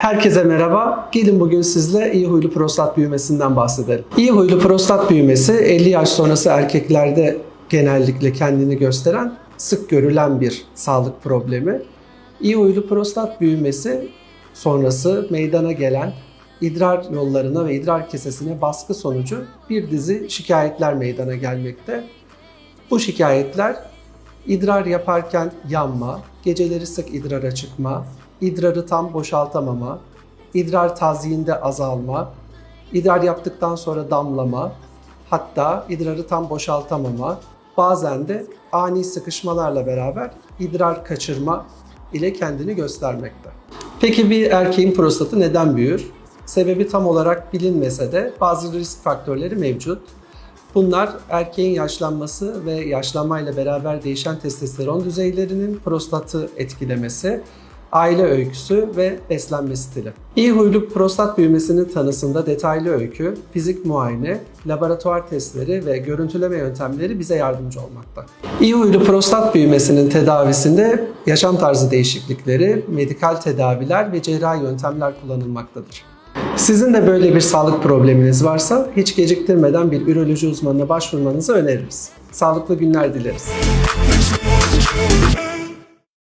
Herkese merhaba. Gelin bugün sizle iyi huylu prostat büyümesinden bahsedelim. İyi huylu prostat büyümesi 50 yaş sonrası erkeklerde genellikle kendini gösteren sık görülen bir sağlık problemi. İyi huylu prostat büyümesi sonrası meydana gelen idrar yollarına ve idrar kesesine baskı sonucu bir dizi şikayetler meydana gelmekte. Bu şikayetler idrar yaparken yanma, geceleri sık idrara çıkma, idrarı tam boşaltamama, idrar tazyinde azalma, idrar yaptıktan sonra damlama, hatta idrarı tam boşaltamama, bazen de ani sıkışmalarla beraber idrar kaçırma ile kendini göstermekte. Peki bir erkeğin prostatı neden büyür? Sebebi tam olarak bilinmese de bazı risk faktörleri mevcut. Bunlar erkeğin yaşlanması ve yaşlanmayla beraber değişen testosteron düzeylerinin prostatı etkilemesi, aile öyküsü ve beslenme stili. İyi huylu prostat büyümesinin tanısında detaylı öykü, fizik muayene, laboratuvar testleri ve görüntüleme yöntemleri bize yardımcı olmakta. İyi huylu prostat büyümesinin tedavisinde yaşam tarzı değişiklikleri, medikal tedaviler ve cerrahi yöntemler kullanılmaktadır. Sizin de böyle bir sağlık probleminiz varsa hiç geciktirmeden bir üroloji uzmanına başvurmanızı öneririz. Sağlıklı günler dileriz.